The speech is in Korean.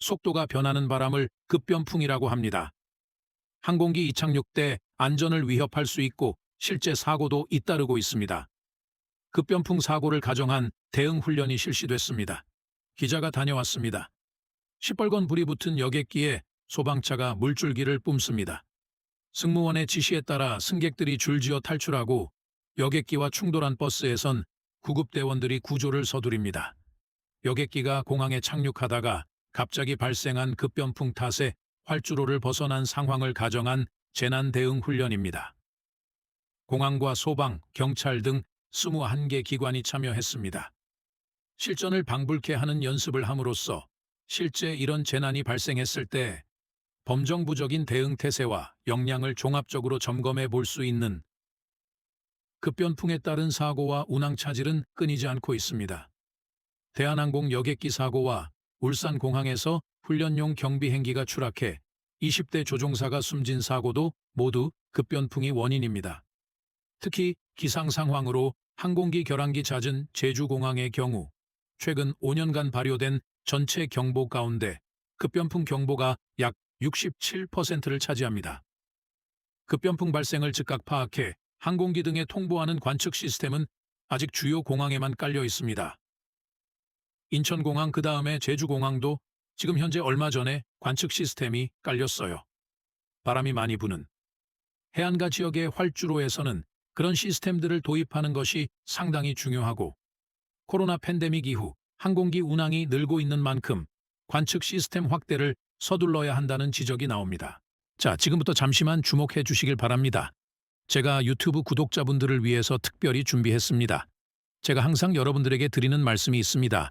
속도가 변하는 바람을 급변풍이라고 합니다. 항공기 이착륙 때 안전을 위협할 수 있고 실제 사고도 잇따르고 있습니다. 급변풍 사고를 가정한 대응 훈련이 실시됐습니다. 기자가 다녀왔습니다. 시뻘건 불이 붙은 여객기에 소방차가 물줄기를 뿜습니다. 승무원의 지시에 따라 승객들이 줄지어 탈출하고 여객기와 충돌한 버스에선 구급대원들이 구조를 서두릅니다. 여객기가 공항에 착륙하다가 갑자기 발생한 급변풍 탓에 활주로를 벗어난 상황을 가정한 재난 대응 훈련입니다. 공항과 소방, 경찰 등 21개 기관이 참여했습니다. 실전을 방불케 하는 연습을 함으로써 실제 이런 재난이 발생했을 때 범정부적인 대응 태세와 역량을 종합적으로 점검해 볼 수 있는 급변풍에 따른 사고와 운항 차질은 끊이지 않고 있습니다. 대한항공 여객기 사고와 울산공항에서 훈련용 경비 행기가 추락해 20대 조종사가 숨진 사고도 모두 급변풍이 원인입니다. 특히 기상 상황으로 항공기 결항기 잦은 제주공항의 경우 최근 5년간 발효된 전체 경보 가운데 급변풍 경보가 약 67%를 차지합니다. 급변풍 발생을 즉각 파악해 항공기 등에 통보하는 관측 시스템은 아직 주요 공항에만 깔려 있습니다. 인천공항 그 다음에 제주공항도 지금 현재 얼마 전에 관측 시스템이 깔렸어요. 바람이 많이 부는 해안가 지역의 활주로에서는 그런 시스템들을 도입하는 것이 상당히 중요하고 코로나 팬데믹 이후 항공기 운항이 늘고 있는 만큼 관측 시스템 확대를 서둘러야 한다는 지적이 나옵니다. 자, 지금부터 잠시만 주목해 주시길 바랍니다. 제가 유튜브 구독자분들을 위해서 특별히 준비했습니다. 제가 항상 여러분들에게 드리는 말씀이 있습니다.